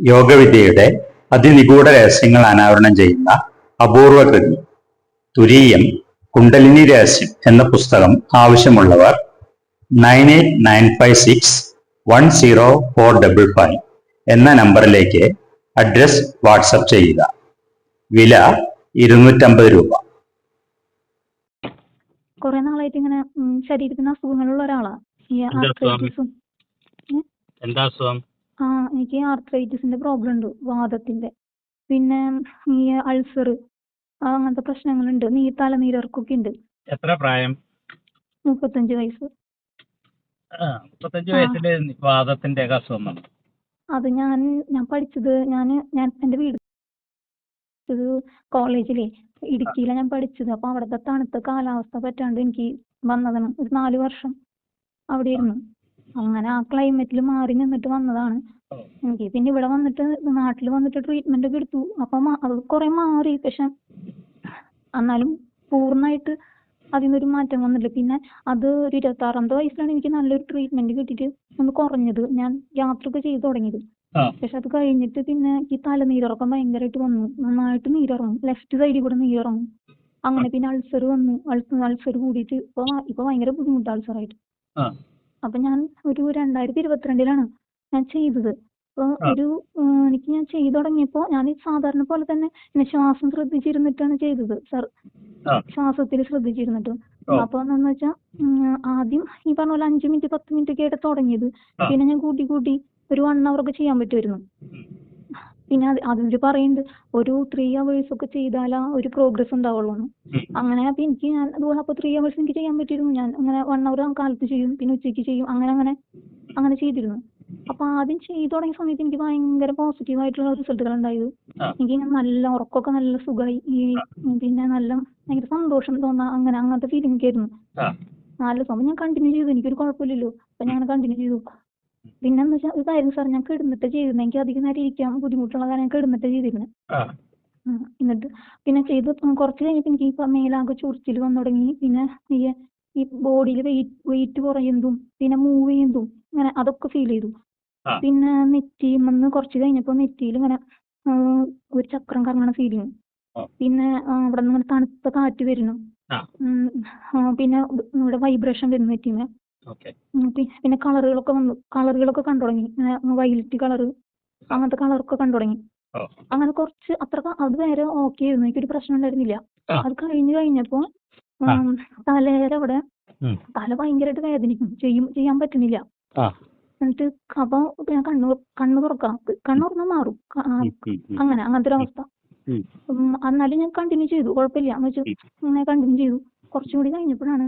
യോഗവിദ്യയുടെ അതിനിഗൂഢ രഹസ്യങ്ങൾ അനാവരണം ചെയ്യുന്ന അപൂർവ കൃതി തുരീയം കുണ്ടലിനി രഹസ്യം എന്ന പുസ്തകം ആവശ്യമുള്ളവർ nine eight nine five six one zero four double five എന്ന നമ്പറിലേക്ക് അഡ്രസ് വാട്സപ്പ് ചെയ്യുക. വില ഇരുന്നൂറ്റമ്പത് രൂപ. കുറെ നാളായിട്ട് ഇങ്ങനെ ശരീരത്തിന് അസുഖങ്ങളുള്ള ഒരാളാ. ഈ എന്താ അസുഖം? ആ എനിക്ക് ആർത്രൈറ്റിസിന്റെ പ്രോബ്ലം ഉണ്ട് വാദത്തിന്റെ. പിന്നെ ഈ അൾസർ അങ്ങനത്തെ പ്രശ്നങ്ങളുണ്ട്. നീ തലനീരർക്കൊക്കെ ഉണ്ട്. എത്ര പ്രായം? മുപ്പത്തഞ്ച് വയസ്സ്. ആ, മുപ്പത്തഞ്ച് വാദത്തിന്റെ അസുഖം അത് ഞാൻ ഞാൻ പഠിച്ചത് ഞാൻ ഞാൻ എന്റെ വീട് ഒരു കോളേജിലെ ഇടുക്കിയിലാണ് ഞാൻ പഠിച്ചത്. അപ്പൊ അവിടുത്തെ തണുത്ത കാലാവസ്ഥ പറ്റാണ്ട് എനിക്ക് വന്നതാണ്. ഒരു നാല് വർഷം അവിടെ ഇരുന്നു. അങ്ങനെ ആ ക്ലൈമറ്റിൽ മാറി നിന്നിട്ട് വന്നതാണ്. എനിക്ക് പിന്നെ ഇവിടെ വന്നിട്ട് നാട്ടിൽ വന്നിട്ട് ട്രീറ്റ്മെന്റ് ഒക്കെ എടുത്തു. അപ്പൊ അത് കുറെ മാറി. പക്ഷെ എന്നാലും പൂർണമായിട്ട് അതിനൊരു മാറ്റം വന്നില്ല. പിന്നെ അത് ഒരു ഇരുപത്തി ആറാമത്തെ വയസ്സിലാണ് എനിക്ക് നല്ലൊരു ട്രീറ്റ്മെന്റ് കിട്ടിയിട്ട് ഒന്ന് കുറഞ്ഞത്. ഞാൻ യാത്രയൊക്കെ ചെയ്തു തുടങ്ങിയത്. പക്ഷെ അത് കഴിഞ്ഞിട്ട് പിന്നെ ഈ തലനീരിറക്കം ഭയങ്കരമായിട്ട് വന്നു. നന്നായിട്ട് നീരിറങ്ങും. ലെഫ്റ്റ് സൈഡിൽ കൂടെ നീരിറങ്ങും. അങ്ങനെ പിന്നെ അൾസർ വന്നു. അൾസർ കൂടിയിട്ട് ഇപ്പൊ ഇപ്പൊ ഭയങ്കര ബുദ്ധിമുട്ട് അൾസറായിട്ട്. അപ്പൊ ഞാൻ ഒരു രണ്ടായിരത്തി ഇരുപത്തിരണ്ടിലാണ് ഞാൻ ചെയ്തത്. അപ്പൊ ഒരു എനിക്ക് ഞാൻ ചെയ്തു തുടങ്ങിയപ്പോ ഞാൻ ഈ സാധാരണ പോലെ തന്നെ ഇങ്ങനെ ശ്വാസം ശ്രദ്ധിച്ചിരുന്നിട്ടാണ് ചെയ്തത് സർ. ശ്വാസത്തിൽ ശ്രദ്ധിച്ചിരുന്നിട്ട്. അപ്പൊ എന്താന്ന് വെച്ചാ ആദ്യം ഈ പറഞ്ഞ പോലെ അഞ്ചു മിനിറ്റ് പത്ത് മിനിറ്റ് ഒക്കെ ആയിട്ട് തുടങ്ങിയത് പിന്നെ ഞാൻ കൂട്ടി കൂട്ടി ഒരു വൺ ഹവർ ഒക്കെ ചെയ്യാൻ പറ്റുമായിരുന്നു. പിന്നെ അത് അതിൽ പറയുന്നുണ്ട് ഒരു ത്രീ അവേഴ്സ് ഒക്കെ ചെയ്താലാ ഒരു പ്രോഗ്രസ് ഉണ്ടാവുള്ളൂ എന്ന്. അങ്ങനെ അപ്പൊ എനിക്ക് ഞാൻ അതുപോലെ അപ്പൊ ത്രീ ഹവേഴ്സ് എനിക്ക് ചെയ്യാൻ പറ്റിയിരുന്നു. ഞാൻ അങ്ങനെ വൺ അവർ കാലത്ത് ചെയ്യും പിന്നെ ഉച്ചയ്ക്ക് ചെയ്യും അങ്ങനെ അങ്ങനെ അങ്ങനെ ചെയ്തിരുന്നു. അപ്പൊ ആദ്യം ചെയ്ത് തുടങ്ങിയ സമയത്ത് എനിക്ക് ഭയങ്കര പോസിറ്റീവ് ആയിട്ടുള്ള റിസൾട്ടുകൾ ഉണ്ടായത്. എനിക്ക് നല്ല ഉറക്കമൊക്കെ നല്ല സുഖമായി ഈ പിന്നെ നല്ല ഭയങ്കര സന്തോഷം തോന്നാ അങ്ങനെ അങ്ങനത്തെ ഫീലിംഗ് ഒക്കെ ആയിരുന്നു. നല്ല നാല് ദിവസം അപ്പൊ ഞാൻ കണ്ടിന്യൂ ചെയ്തു. എനിക്കൊരു കുഴപ്പമില്ലല്ലോ. അപ്പൊ ഞാൻ കണ്ടിന്യൂ ചെയ്തു. പിന്നെ എന്ന് വെച്ചാൽ കാര്യം സാർ ഞാൻ കിടന്നിട്ട് ചെയ്തിരുന്നത് എനിക്ക് അധികം നേരം ഇരിക്കാൻ ബുദ്ധിമുട്ടുള്ള കാരണം ഞാൻ കിടന്നിട്ട് ചെയ്തിരുന്നത്. എന്നിട്ട് പിന്നെ ചെയ്ത് കുറച്ച് കഴിഞ്ഞിട്ട് എനിക്ക് ഇപ്പൊ മേലാകെ ചൊറിച്ചിൽ വന്നു തുടങ്ങി പിന്നെ ഈ ഈ ബോഡിയിൽ വെയിറ്റ് വെയിറ്റ് കുറയുന്നതും പിന്നെ മൂവ് ചെയ്യുന്നതും അങ്ങനെ അതൊക്കെ ഫീൽ ചെയ്തു. പിന്നെ നെറ്റിന്ന് കുറച്ച് കഴിഞ്ഞപ്പോൾ നെറ്റിയിൽ ഇങ്ങനെ ഒരു ചക്രം കറങ്ങണ ഫീലിങ്. പിന്നെ അവിടെ നിന്ന് ഇങ്ങനെ തണുത്ത കാറ്റ് വരുന്നു. പിന്നെ ഇവിടെ വൈബ്രേഷൻ വരുന്നു പി- പിന്നെ കളറുകളൊക്കെ വന്നു കളറുകളൊക്കെ കണ്ടു തുടങ്ങി. ഇങ്ങനെ വൈലറ്റ് കളർ അങ്ങനത്തെ കളറൊക്കെ കണ്ടു തുടങ്ങി. അങ്ങനെ കുറച്ച് അത്ര അത് വരെ ഓക്കെ ആയിരുന്നു. എനിക്കൊരു പ്രശ്നം ഉണ്ടായിരുന്നില്ല. അത് കഴിഞ്ഞു കഴിഞ്ഞപ്പോ തലേര അവിടെ. തല ഭയങ്കരമായിട്ട് വേദനിക്കും. ചെയ്യും ചെയ്യാൻ പറ്റുന്നില്ല. എന്നിട്ട് അപ്പൊ പിന്നെ കണ്ണു കണ്ണു തുറക്കാം. കണ്ണു തുറന്നാൽ മാറും. അങ്ങനെ അങ്ങനത്തെ ഒരു അവസ്ഥ. എന്നാലും ഞാൻ കണ്ടിന്യൂ ചെയ്തു. കുഴപ്പമില്ല. എന്ന് വെച്ചു അങ്ങനെ കണ്ടിന്യൂ ചെയ്തു. കുറച്ചും കൂടി കഴിഞ്ഞപ്പോഴാണ്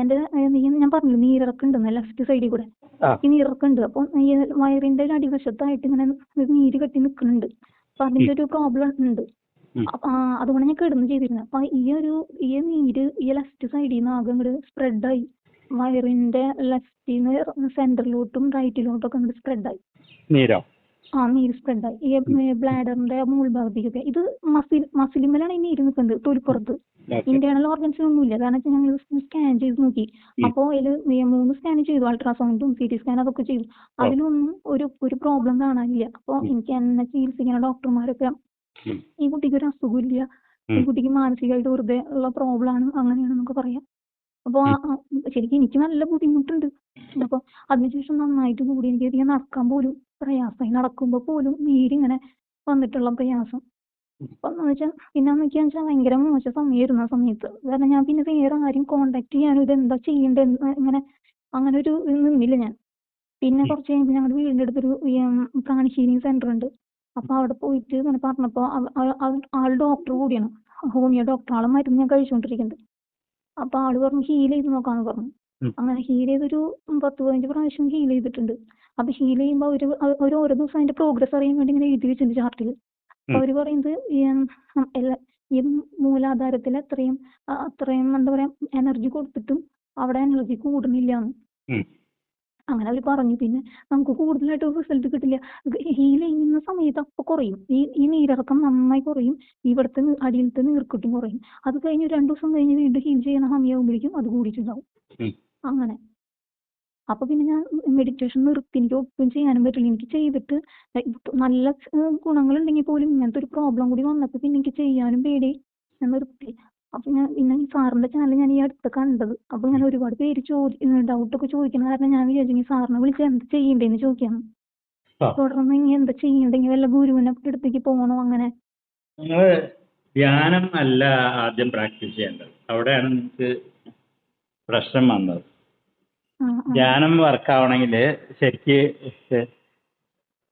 എന്റെ നീ ഞാൻ പറഞ്ഞു നീരിറക്കുണ്ടെന്ന് ലെഫ്റ്റ് സൈഡിൽ കൂടെ. ഈ നീരിറക്കുണ്ട് അപ്പൊ ഈ വയറിന്റെ ഒരു അടിവശത്തായിട്ട് ഇങ്ങനെ ഒരു നീര് കെട്ടി നിൽക്കുന്നുണ്ട്. അപ്പൊ അതിന്റെ ഒരു പ്രോബ്ലം ഉണ്ട്. അതുകൊണ്ട് ഞാൻ കിടന്ന് ചെയ്തിരുന്നത് അപ്പൊ ഈ ഒരു ഈ നീര് ഈ ലെഫ്റ്റ് സൈഡിൽ നിന്ന് ആകെ ഇങ്ങോട്ട് സ്പ്രെഡായി വയറിന്റെ ലെഫ്റ്റിൽ നിന്ന് സെന്ററിലോട്ടും റൈറ്റിലോട്ടും ഒക്കെ അങ്ങോട്ട് സ്പ്രെഡായി നീരോ? ആ നീര് സ്പ്രെഡായി ഈ ബ്ലാഡറിന്റെ മൂൾഭാഗത്തേക്കൊക്കെ. ഇത് മസിൽ മസിലിമലാണ് ഈ നീര് നിൽക്കുന്നത് തൊലിപ്പുറത്ത്. ഇന്റേണൽ ഇന്റേണൽ ഓർഗൻസിനൊന്നുമില്ല കാരണം വെച്ചാൽ ഞങ്ങൾ സ്കാൻ ചെയ്ത് നോക്കി. അപ്പൊ അതിൽ മൂന്ന് സ്കാൻ ചെയ്തു. അൾട്രാസൗണ്ടും സി ടി സ്കാൻ അതൊക്കെ ചെയ്തു. അതിലൊന്നും ഒരു ഒരു പ്രോബ്ലം കാണാനില്ല. അപ്പൊ. എനിക്ക് എന്നെ ചികിത്സിക്കുന്ന ഡോക്ടർമാരൊക്കെ. ഈ കുട്ടിക്ക് ഒരു അസുഖമില്ല ഈ. കുട്ടിക്ക് മാനസികമായിട്ട് വെറുതെ ഉള്ള പ്രോബ്ലം ആണ്. അങ്ങനെയാണെന്നൊക്കെ പറയാം. അപ്പൊ ശരിക്കും എനിക്ക് നല്ല ബുദ്ധിമുട്ടുണ്ട്. അപ്പൊ അതിനുശേഷം നന്നായിട്ട് കൂടി എനിക്ക് അധികം നടക്കാൻ പോലും പ്രയാസമായി നടക്കുമ്പോൾ പോലും നീരിങ്ങനെ വന്നിട്ടുള്ള പ്രയാസം. അപ്പൊ എന്ന് വെച്ചാൽ പിന്നെ എന്നൊക്കെയാന്ന് വെച്ചാൽ ഭയങ്കര മോശം സമയമായിരുന്നു ആ സമയത്ത്. കാരണം ഞാൻ പിന്നെ വേറെ ആരും കോണ്ടാക്ട് ചെയ്യാനും ഇത് എന്താ ചെയ്യണ്ടേ എന്ന് ഇങ്ങനെ അങ്ങനെ ഒരു ഇത് നിന്നില്ല ഞാൻ. പിന്നെ. കുറച്ച് കഴിയുമ്പോൾ ഞങ്ങളുടെ വീടിന്റെ അടുത്തൊരു ഈ, ഉം, പ്രാണി ഹീലിംഗ് സെന്റർ ഉണ്ട്. അപ്പൊ അവിടെ പോയിട്ട് ഇങ്ങനെ പറഞ്ഞപ്പോ ആൾ ഡോക്ടർ കൂടിയാണ്. ഹോമിയോ ഡോക്ടർ ആളെ മരുന്ന് ഞാൻ കഴിച്ചുകൊണ്ടിരിക്കുന്നത് അപ്പൊ ആൾ പറഞ്ഞു ഹീൽ ചെയ്ത് നോക്കാന്ന് പറഞ്ഞു. അങ്ങനെ ഹീൽ ചെയ്തൊരു പത്ത് പതിനഞ്ച് പ്രാവശ്യം ഹീൽ ചെയ്തിട്ടുണ്ട്. അപ്പൊ ഹീൽ ചെയ്യുമ്പോ അവർ അവർ ഓരോ ദിവസം അതിന്റെ പ്രോഗ്രസ് അറിയാൻ വേണ്ടി ഇങ്ങനെ എഴുതി വെച്ചിട്ടുണ്ട് ചാർട്ടിൽ അപ്പൊ അവർ പറയുന്നത് ഈ, മൂലാധാരത്തിൽ അത്രയും അത്രയും എന്താ പറയാ എനർജി കൊടുത്തിട്ടും അവിടെ എനർജി കൂടുന്നില്ല എന്ന് അങ്ങനെ അവർ പറഞ്ഞു. പിന്നെ നമുക്ക് കൂടുതലായിട്ട് റിസൾട്ട് കിട്ടില്ല. ഹീൽ ചെയ്യുന്ന സമയത്ത് അപ്പൊ കുറയും. ഈ ഈ നീരിറക്കം നന്നായി കുറയും. ഇവിടുത്തെ അടിയിലത്തെ നീർക്കെട്ടും കുറയും. അത് കഴിഞ്ഞ് രണ്ടു ദിവസം കഴിഞ്ഞ് വീണ്ടും ഹീൽ ചെയ്യുന്ന സമയമാകുമ്പോഴേക്കും അത് കൂടിയിട്ടുണ്ടാവും. അങ്ങനെ. അപ്പൊ പിന്നെ ഞാൻ മെഡിറ്റേഷൻ നിർത്തി. എനിക്ക് ഒട്ടും ചെയ്യാനും പറ്റില്ല. എനിക്ക് ചെയ്തിട്ട് നല്ല ഗുണങ്ങൾ ഗുണങ്ങളുണ്ടെങ്കിൽ പോലും ഇങ്ങനത്തെ ഒരു പ്രോബ്ലം കൂടി വന്നപ്പോൾ പിന്നെ എനിക്ക് ചെയ്യാനും പേടി. ഞാൻ നിർത്തി. അപ്പൊ ഞാൻ പിന്നെ ഈ സാറിന്റെ ചാനൽ ഞാൻ ഈ അടുത്ത് കണ്ടത്. അപ്പൊ ഇങ്ങനെ ഒരുപാട് പേര് ചോദി ഡൗട്ട് ഒക്കെ ചോദിക്കുന്ന കാരണം ഞാൻ വിചാരിച്ചു സാറിനെ വിളിച്ച് എന്ത് ചെയ്യണ്ടേന്ന് ചോദിക്കാം. തുടർന്ന് ഇനി എന്താ ചെയ്യണ്ടെങ്കിൽ വല്ല ഗുരുവിനെ അടുത്തേക്ക് പോകണോ അങ്ങനെ. ധ്യാനം അല്ല ആദ്യം പ്രാക്ടീസ് ചെയ്യേണ്ടത്. അവിടെയാണ് നിങ്ങൾക്ക് പ്രശ്നം വന്നത്. ധ്യാനം വർക്കാവണമെങ്കിൽ ശരിക്ക്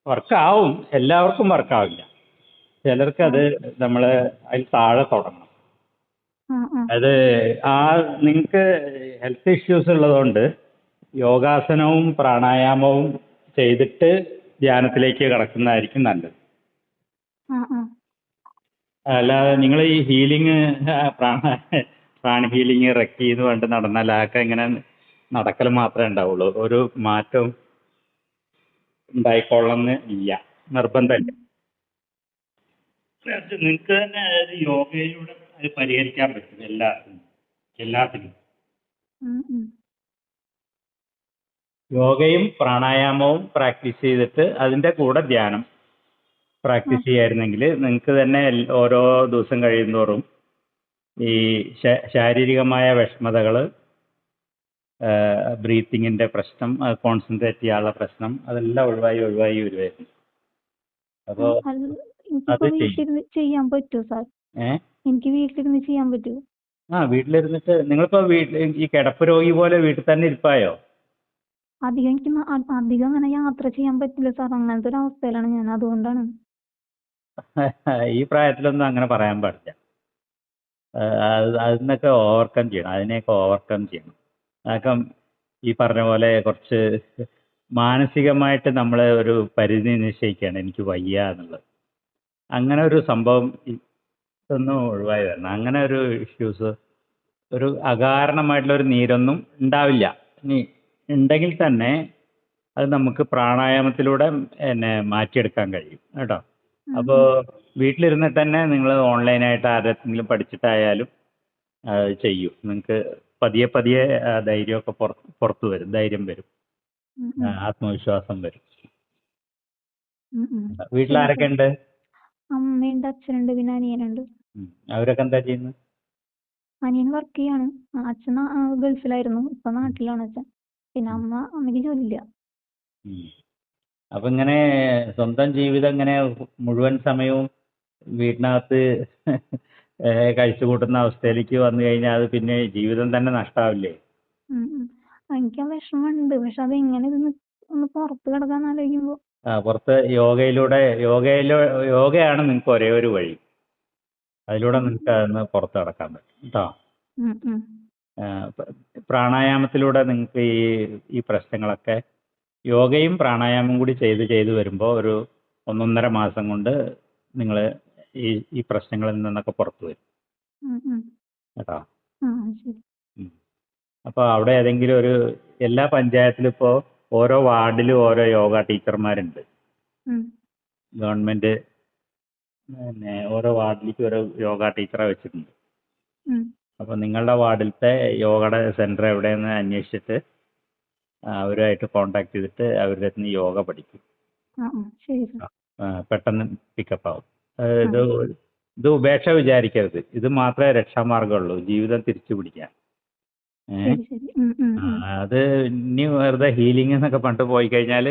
വർക്കാവും. എല്ലാവർക്കും വർക്കാവില്ല. ചിലർക്ക് അത് നമ്മൾ അതിൽ താഴെ തുടങ്ങണം. അത് ആ നിങ്ങൾക്ക് ഹെൽത്ത് ഇഷ്യൂസ് ഉള്ളതുകൊണ്ട് യോഗാസനവും പ്രാണായാമവും ചെയ്തിട്ട് ധ്യാനത്തിലേക്ക് കടക്കുന്നതായിരിക്കും നല്ലത്. അല്ലാതെ നിങ്ങൾ ഈ ഹീലിംഗ് പ്രാണ പ്രാണ ഹീലിംഗ് റെക്കി എന്ന് പറഞ്ഞിട്ട് നടന്നാൽ ആക്കെ ഇങ്ങനെ നടക്കൽ മാത്രമേ ഉണ്ടാവുള്ളൂ. ഒരു മാറ്റവും ഉണ്ടായിക്കൊള്ളെന്ന് ഇല്ല. നിർബന്ധമില്ല. നിങ്ങൾക്ക് തന്നെ ഒരു യോഗയിലൂടെ അത് പരിഹരിക്കാൻ പറ്റും എല്ലാത്തിനും. എല്ലാത്തിനും. യോഗയും പ്രാണായാമവും പ്രാക്ടീസ് ചെയ്തിട്ട് അതിന്റെ കൂടെ ധ്യാനം പ്രാക്ടീസ് ചെയ്യായിരുന്നെങ്കിൽ നിങ്ങൾക്ക് തന്നെ ഓരോ ദിവസം കഴിയുന്തോറും ഈ ശാരീരികമായ വിഷമതകൾ ബ്രീത്തിങ്ങിന്റെ പ്രശ്നം കോൺസെൻട്രേറ്റ് ചെയ്യാനുള്ള പ്രശ്നം അതെല്ലാം ഒഴിവായി ഒഴിവായി വരുമായിരുന്നു അപ്പോൾ അത്. ചെയ്യാൻ പറ്റുമോ സാർ? എനിക്ക് വീട്ടിലിരുന്ന് ചെയ്യാൻ പറ്റുമോ ആ വീട്ടിലിരുന്നിട്ട് നിങ്ങളിപ്പോ വീട്ടിൽ ഈ കിടപ്പ് രോഗി പോലെ വീട്ടിൽ തന്നെ ഇരിപ്പായോ? അധികം എനിക്ക് അധികം അങ്ങനെ യാത്ര ചെയ്യാൻ പറ്റില്ല സാർ. അങ്ങനത്തെ ഒരു അവസ്ഥയിലാണ് ഞാൻ. അതുകൊണ്ടാണ്. ഈ പ്രായത്തിലൊന്നും അങ്ങനെ പറയാൻ പാടില്ല. ആ, അത് അതിനൊക്കെ ഓവർകം ചെയ്യണം. അതിനെയൊക്കെ ഓവർകം ചെയ്യണം. അതൊക്കെ ഈ പറഞ്ഞ പോലെ കുറച്ച് മാനസികമായിട്ട് നമ്മൾ ഒരു പരിധി നിശ്ചയിക്കുകയാണ് എനിക്ക് വയ്യ എന്നുള്ളത്. അങ്ങനെ ഒരു സംഭവം ഇതൊന്നും ഒഴിവായി വരണം. അങ്ങനെ ഒരു ഇഷ്യൂസ് ഒരു അകാരണമായിട്ടുള്ള ഒരു നീരൊന്നും ഉണ്ടാവില്ല. ഇനി ഉണ്ടെങ്കിൽ തന്നെ അത് നമുക്ക് പ്രാണായാമത്തിലൂടെ പിന്നെ മാറ്റിയെടുക്കാൻ കഴിയും. കേട്ടോ? അപ്പോൾ വീട്ടിലിരുന്നിട്ട് തന്നെ നിങ്ങൾ ഓൺലൈനായിട്ട് ആരെങ്കിലും പഠിച്ചിട്ടായാലും ചെയ്യൂ. നിങ്ങൾക്ക് പതിയെ പതിയെ ധൈര്യമൊക്കെ പുറത്ത് വരും. ധൈര്യം വരും. ആത്മവിശ്വാസം വരും. വീട്ടിൽ ആരൊക്കെ ഉണ്ട്? അമ്മയുണ്ട് അച്ഛനുണ്ട് പിന്നെ അനിയനുണ്ട്. അവരൊക്കെ എന്താ ചെയ്യുന്നത് അനിയൻ വർക്ക് ചെയ്യാണ്. അച്ഛൻ ഗൾഫിലായിരുന്നു. ഇപ്പൊ നാട്ടിലാണ് അച്ഛൻ. പിന്നെ അമ്മ അമ്മയ്ക്ക് ജോലിയില്ല. അപ്പൊ ഇങ്ങനെ സ്വന്തം ജീവിതം ഇങ്ങനെ മുഴുവൻ സമയവും വീട്ടിനകത്ത് കഴിച്ചു കൂട്ടുന്ന അവസ്ഥയിലേക്ക് വന്നു കഴിഞ്ഞാൽ അത് പിന്നെ ജീവിതം തന്നെ നഷ്ടാവില്ലേ. എനിക്ക് വിഷമമുണ്ട്. പക്ഷെ അത് എങ്ങനെ ഒന്ന് പുറത്ത് കിടക്കാന്ന് ആലോചിക്കുമ്പോ. ആ പുറത്ത് യോഗയിലൂടെ യോഗയിലൂ യോഗയാണ് നിങ്ങൾക്ക് ഒരേ ഒരു വഴി. അതിലൂടെ നിങ്ങൾക്ക് അതൊന്ന് പുറത്ത് കടക്കാൻ പറ്റും. കേട്ടോ? പ്രാണായാമത്തിലൂടെ നിങ്ങൾക്ക് ഈ ഈ പ്രശ്നങ്ങളൊക്കെ യോഗയും പ്രാണായാമം കൂടി ചെയ്ത് ചെയ്ത് വരുമ്പോൾ ഒരു ഒന്നൊന്നര മാസം കൊണ്ട് നിങ്ങൾ ഈ ഈ പ്രശ്നങ്ങളിൽ നിന്നൊക്കെ പുറത്തു വരും. കേട്ടോ? അപ്പൊ അവിടെ ഏതെങ്കിലും ഒരു എല്ലാ പഞ്ചായത്തിലും ഇപ്പോ ഓരോ വാർഡിലും ഓരോ യോഗ ടീച്ചർമാരുണ്ട്. ഗവൺമെന്റ് പിന്നെ ഓരോ വാർഡിലേക്ക് ഓരോ യോഗ ടീച്ചറെ വെച്ചിട്ടുണ്ട്. അപ്പൊ നിങ്ങളുടെ വാർഡിലത്തെ യോഗയുടെ സെന്റർ എവിടെയെന്ന് അന്വേഷിച്ചിട്ട് അവരുമായിട്ട് കോണ്ടാക്ട് ചെയ്തിട്ട് അവരുടെ അടുത്ത് യോഗ പഠിക്കും. പെട്ടെന്ന് പിക്കപ്പ് ആവും ഇത് ഇത് ഉപേക്ഷ വിചാരിക്കരുത്. ഇത് മാത്രമേ രക്ഷാമാർഗമുള്ളൂ. ജീവിതം തിരിച്ചു പിടിക്കാൻ. അത് ഇനി വെറുതെ ഹീലിംഗ് എന്നൊക്കെ പറഞ്ഞിട്ട് പോയി കഴിഞ്ഞാൽ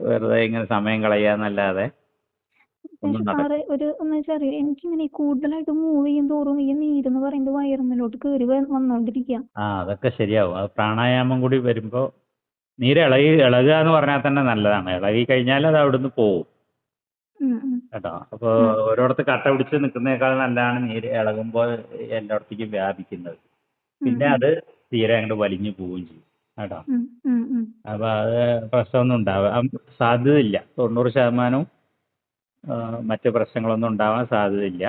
വെറുതെ ഇങ്ങനെ സമയം കളയാന്നല്ലാതെ ഒരു എന്ന് വെച്ചാൽ എനിക്കിങ്ങനെ കൂടുതലായിട്ട് മൂവ് ചെയ്യും തോറും ഈ നീരെന്ന് പറയുന്നത് വയറുന്നിലോട്ട് കയറി വന്നോണ്ടിരിക്കുക ആ അതൊക്കെ ശരിയാവും. അത് പ്രാണായാമം കൂടി വരുമ്പോ നീര് ഇളകി ഇളകുക എന്ന് പറഞ്ഞാൽ തന്നെ നല്ലതാണ്. ഇളകി കഴിഞ്ഞാൽ അത് അവിടുന്ന് പോവും. കേട്ടോ? അപ്പൊ ഓരോടത്ത് കട്ട പിടിച്ച് നിൽക്കുന്നേക്കാൾ നല്ലതാണ് നീര് ഇളകുമ്പോൾ എല്ലായിടത്തേക്കും വ്യാപിക്കുന്നത്. പിന്നെ അത് തീരെ അങ്ങോട്ട് വലിഞ്ഞു പോവുകയും ചെയ്യും. കേട്ടോ? അപ്പൊ അത് പ്രശ്നമൊന്നും ഉണ്ടാവാൻ സാധ്യതയില്ല. തൊണ്ണൂറ് ശതമാനവും മറ്റു പ്രശ്നങ്ങളൊന്നും ഉണ്ടാവാൻ സാധ്യതയില്ല.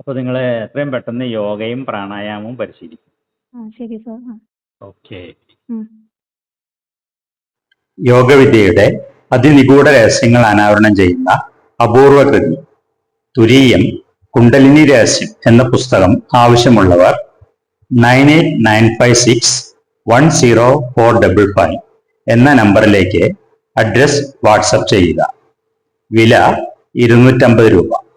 അപ്പൊ നിങ്ങൾ എത്രയും പെട്ടെന്ന് യോഗയും പ്രാണായാമവും പരിശീലിക്കും. ശരി സാർ. ഓക്കെ. യോഗവിദ്യയുടെ അതിനിഗൂഢ രഹസ്യങ്ങൾ അനാവരണം ചെയ്യുന്ന അപൂർവ കൃതി തുരീയം കുണ്ടലിനി രഹസ്യം എന്ന പുസ്തകം ആവശ്യമുള്ളവർ nine eight nine five six one zero four double five എന്ന നമ്പറിലേക്ക് അഡ്രസ് വാട്സപ്പ് ചെയ്യുക. വില ഇരുന്നൂറ്റമ്പത് രൂപ.